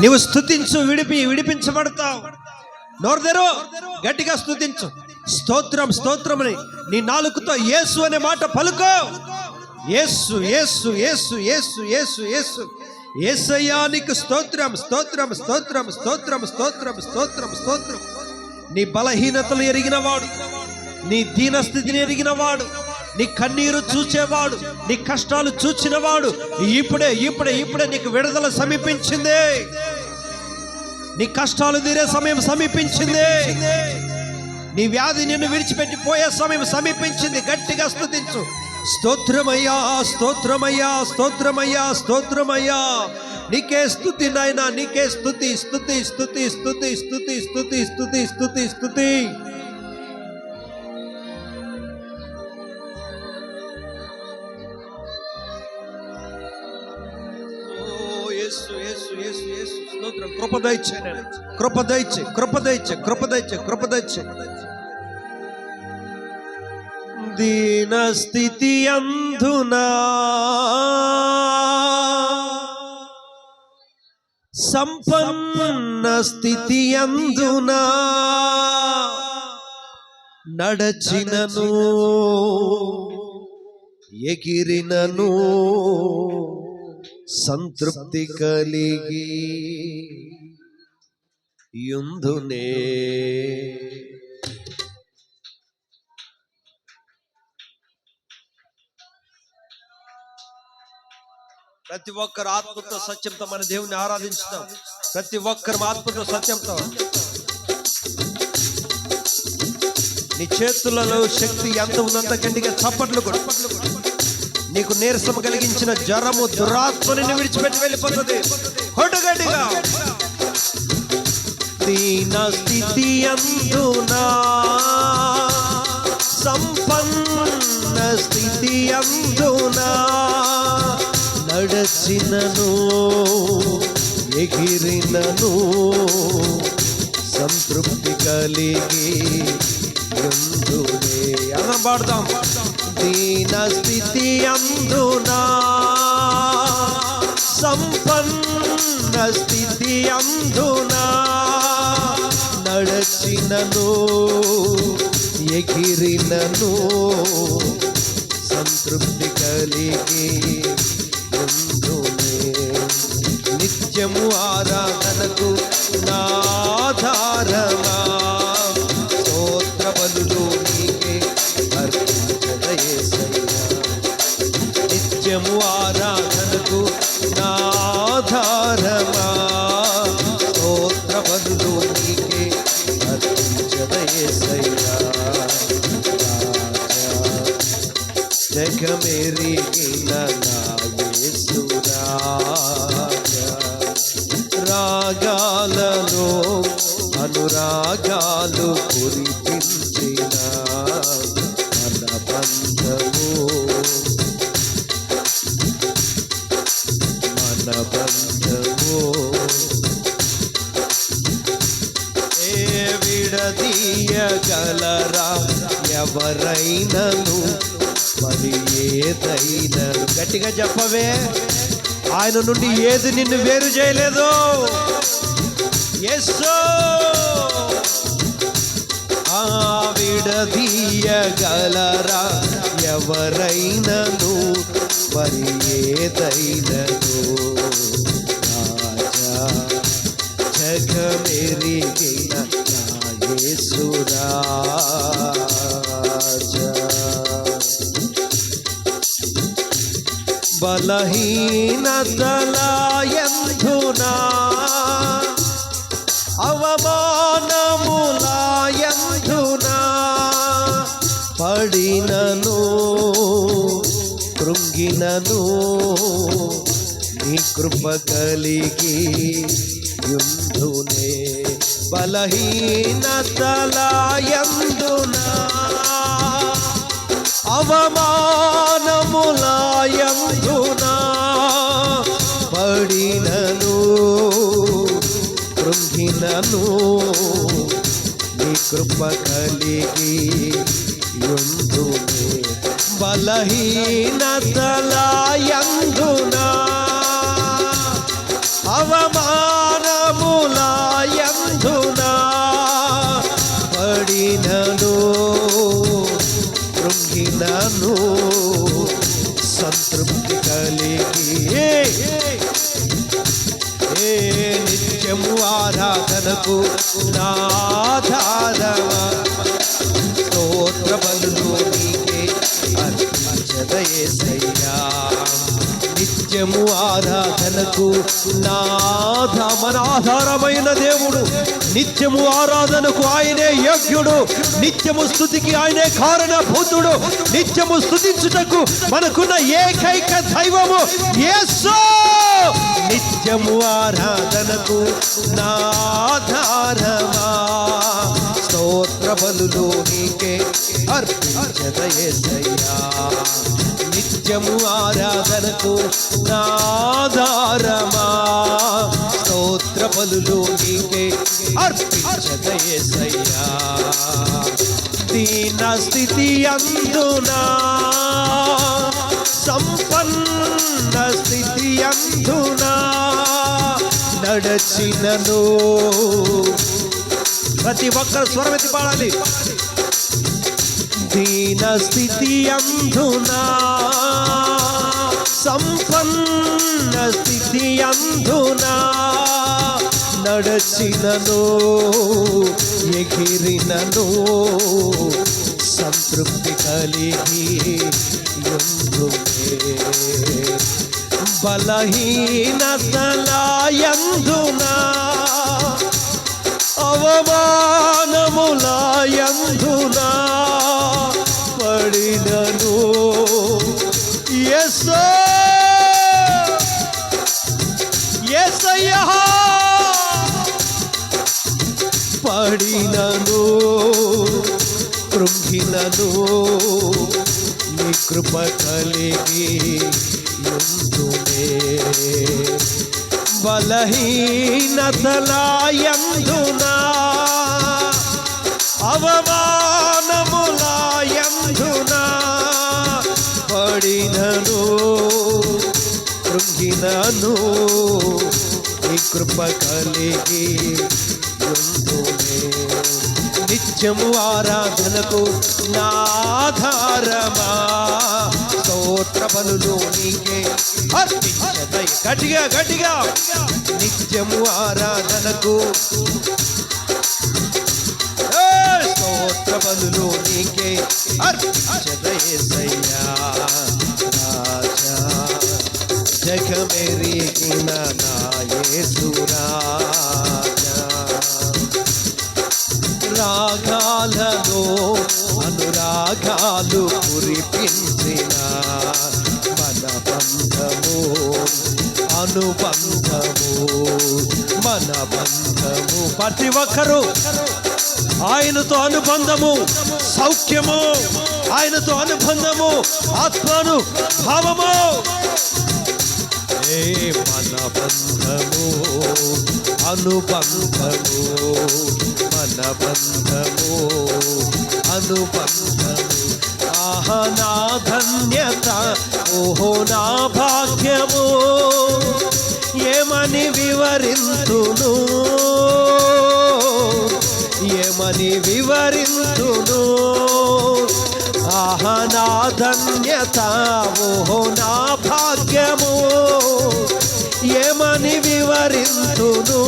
నీవు స్థుతించు విడిపి విడిపించబడతావు. నోరుదెరు గట్టిగా స్థుతించు స్తోత్రం స్తోత్రమని నీ నాలుగుతో యేసు అనే మాట పలుకో. యేసు యేసు యేసు యేసు యేసు యేసు. ఏసయానికి స్తోత్రం స్తోత్రం స్తోత్రం స్తోత్రం స్తోత్రం స్తోత్రం స్తోత్రం. నీ బలహీనతలు ఎరిగినవాడు. నీ దీనస్థితిని ఎరిగినవాడు. వాడు నీ కన్నీరు చూచేవాడు నీ కష్టాలు చూచినవాడు ఇప్పుడే ఇప్పుడే ఇప్పుడే నీకు విడుదల సమీపించింది. నీ కష్టాలు తీరే సమయం సమీపించింది. నీ వ్యాధి నిన్ను విడిచిపెట్టి పోయే సమయం సమీపించింది. గట్టిగా స్థుతించు స్తోత్రమయ్యా స్తోత్రమయ్యా స్తోత్రమయ్యా స్తోత్రమయ్యా. నీకే స్థుతి నాయనా నీకే స్థుతి స్థుతి స్థుతి స్థుతి స్థుతి స్థుతి స్థుతి స్థుతి స్థుతి కృప దయచే కృప దయచే కృప దయచే కృప దయచే కృప దయచే దీన స్థితి అందునా? సంపన్న స్థితి అందునా? నడచినను ఎగిరినను సంతృప్తి కలిగి యుందునే. ప్రతి ఒక్కరు ఆత్మతో సత్యంతో మన దేవుని ఆరాధించుతాం ప్రతి ఒక్కరు ఆత్మతో సత్యంతో. నీ చేతులలో శక్తి ఎంత ఉందంత గట్టిగా చప్పట్లు కూడా నీకు నీరసం కలిగించిన జ్వరము దురాత్మని విడిచిపెట్టి వెళ్ళిపోతుంది. కొట్టు దీన స్థితి అందునా? సంపన్న స్థితి అందునా? నడచినను ఎగిరినను సంతృప్తి కలిగి ఎందునే? అనం పాడదాం. దీన స్థితి అందునా? సంపన్న స్థితి అందునా? నడచినను ఎగిరినను సంతృప్తి కలిగి జగమెరిగిన నా యేసురాజా తీయగలరా ఎవరైనను మరి ఏదైనను గట్టిగా చెప్పవే. ఆయన నుండి ఏది నిన్ను వేరు చేయలేదు? యేసు! విడదీయగలరా? ఎవరైనను మరి ఏదైనను రాజా జగమెరిగిన యేసురాజా. బలహీనతలాయంధునా అవమానములాయంధునా పడినను కృంగినను నీ కృప కలిగి యుందునే బలహీనతలాయందునా? అవమానములాయందునా? పడినను కృంగినను నీ కృప కలిగి యుందునే బలహీనతలాయందునా? నిత్యము ఆరాధనకు ఆయనే యోగ్యుడు. నిత్యము స్థుతికి ఆయనే కారణభూతుడు. నిత్యము స్థుతించుటకు మనకున్న ఏకైక దైవము యేసు. నిత్యము ఆరాధనకు నాధారమా స్తోత్రబలు నీకే అర్పించదయ్యా నిత్యము ఆరాధనకు నాధారమా స్తోత్ర బలులు నీకే అర్పించదయేసయ్యా. దీన స్థితి అందునా సంపన్న స్థితి అందునా నడచినను. ప్రతి ఒక్కరు స్వరమెత్తి పాడాలి. దీన స్థితి అందునా సంపన్న స్థితి అందునా నడచినను ఎగిరినను సంతృప్తి కలిగి బలహీన బలహీనతలాయందునా అవమానములాయందునా పడినను పడినను కృంగినను నీ కృప కలిగి ఉందునే బలహీనతలాయందునా అవమానములాయందునా పడినను కృంగినను నీ కృప కలిగి ఉందునే నిత్యము ఆరాధనకు నాధారమా స్తోత్ర బలులు నీకే అర్పించదై గట్టిగా గట్టిగా నిత్యము ఆరాధనకు ఏ స్తోత్ర బలులు నీకే అర్పించదయ్యా రాజా జగమెరిగిన నా యేసురాజా రాగాలలో అనుబంధము మన బంధము. ప్రతి ఒక్కరూ ఆయనతో అనుబంధము సౌఖ్యము ఆయనతో అనుబంధము ఆత్మను భావము. ఏ మన బంధము అనుబంధము మన బంధము అనుబంధము. ఆహ నా ధన్యత ఓహో నా భాగ్యము. ఏమని వివరింతును ఏమని వివరింతును ఆహ నా ధన్యత ఓహో నా భాగ్యము. ఏమని వివరింతును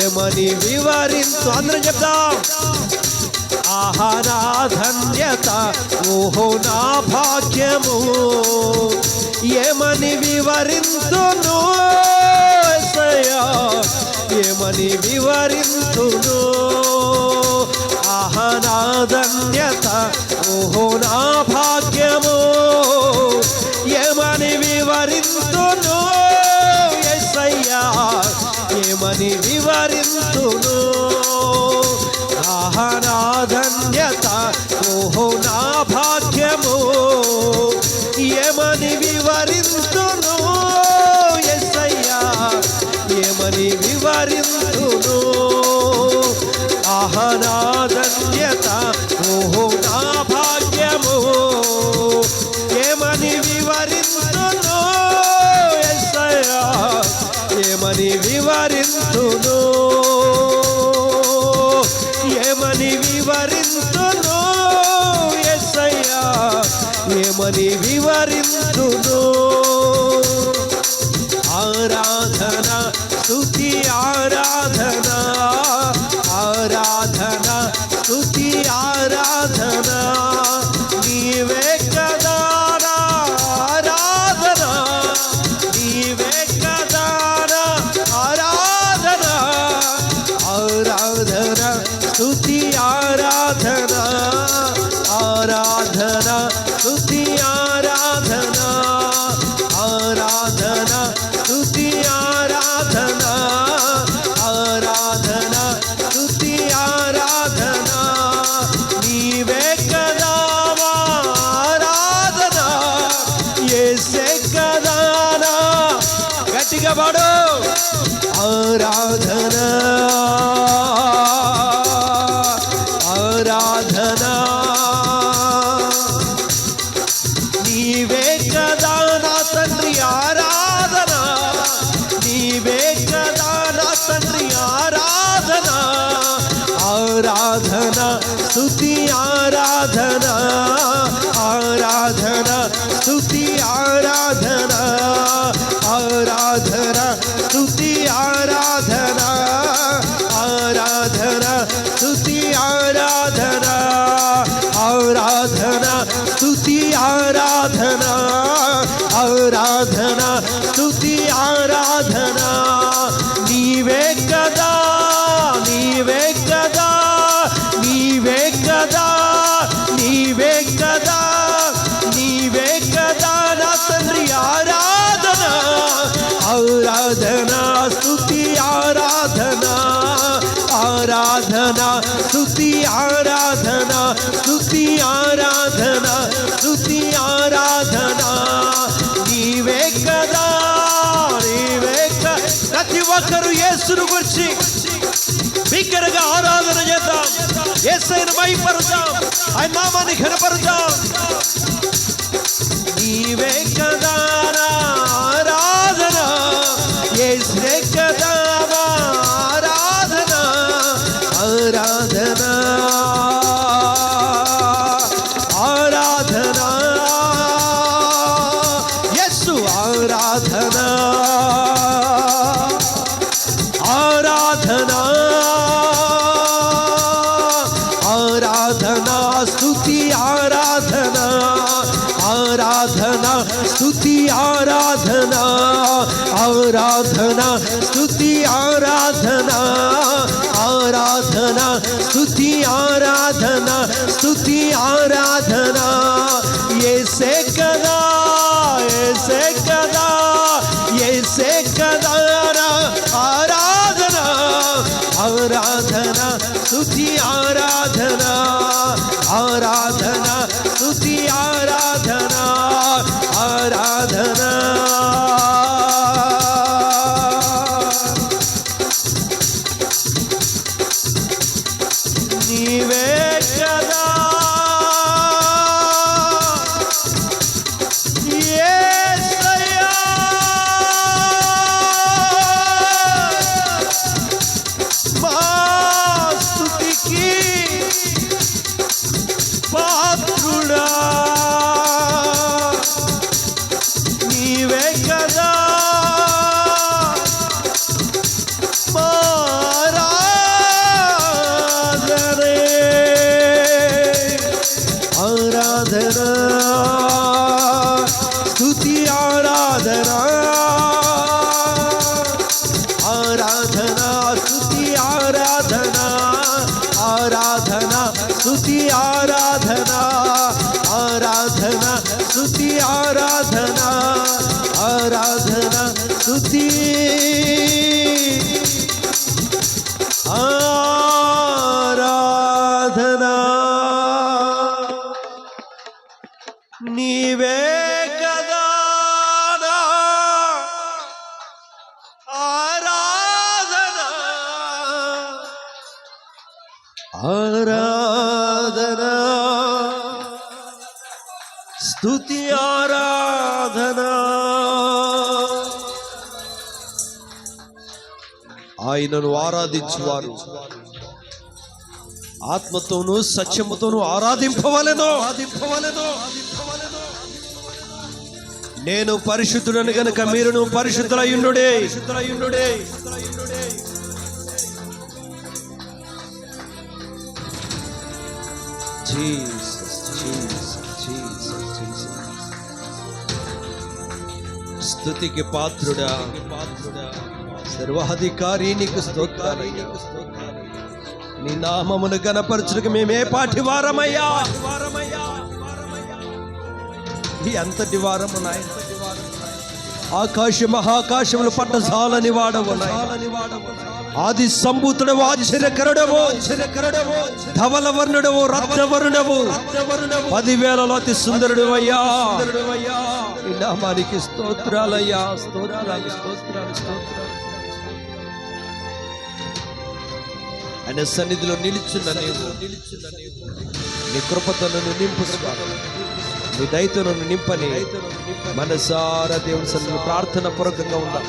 ఏమని వివరించు? అందరం చెప్తాం ఆహా ధన్యత ఓహో నా భాగ్యము. ఏమని వివరించును యేసయ్యా, ఏమని వివరించును? ఆహా ధన్యత ఓహో నా భాగ్యము. ఏమని వివరింతును ఎస్సయ్యా ఏమని వివరింతును ఆహా ధన్యత ఓహో నా ಸ್ತುತಿಯಾ ప్రతి ఒక్కరు యేసును గురించి బిగ్గరగా ఆరాధన చేద్దాం. యేసైన మైపరుద్దాం ఆయన నామాన్ని ఘనపరుద్దాం. ఆరాధన స్తుతి ఆరాధన స్తుతి ఆరాధన ఆరాధన స్తుతి ఆరాధన ఆరాధన స్తుతి ఆరాధన నీవే కదా నా ఆరాధన. ఆరాధన స్తుతి ఆరాధన. ఆయనను ఆరాధించువారు. ఆత్మతోను సత్యముతోను ఆరాధింపవలెను. ఆరాధింపవలెను నేను పరిశుద్ధుడని గనుక మీరును పరిశుద్ధులయ్యుండుడే పరిశుద్ధులయ్యుండుడే. Jesus, Jesus, Jesus, Jesus. స్థుతికి పాత్రుడా. పాత్రుడా సర్వాధికారి నీకు స్తోత్రాలు నీకు స్తోత్రాలు నీ నామమును గణపరచుటకు మేమే పాటి వారమయ్యా ఈ అంతటి వారము నాయన. ఆకాశ మహాకాశములు పట్టజాలని వాడవు వాడవు ఆది సంభూతుడవు ఆశ్చర్యకరుడవు ఆశ్చర్యకరుడవు ధవల వర్ణుడవు రత్నవర్ణుడవు. పదివేలలో అతి సుందరుడు అయ్యా ఈ నామానికి స్తోత్రాలయ్యా. స్తోత్రాలు స్తోత్రాలు స్తోత్రాలు. ఆయన సన్నిధిలో నిలుచున్న నీవు. నిలుచున్న నీవు నీ కృపతో నన్ను నింపు నీ దయతో నన్ను నింపని మనసారా దేవుని సన్నిధిలో ప్రార్థన పూర్వకంగా ఉందా.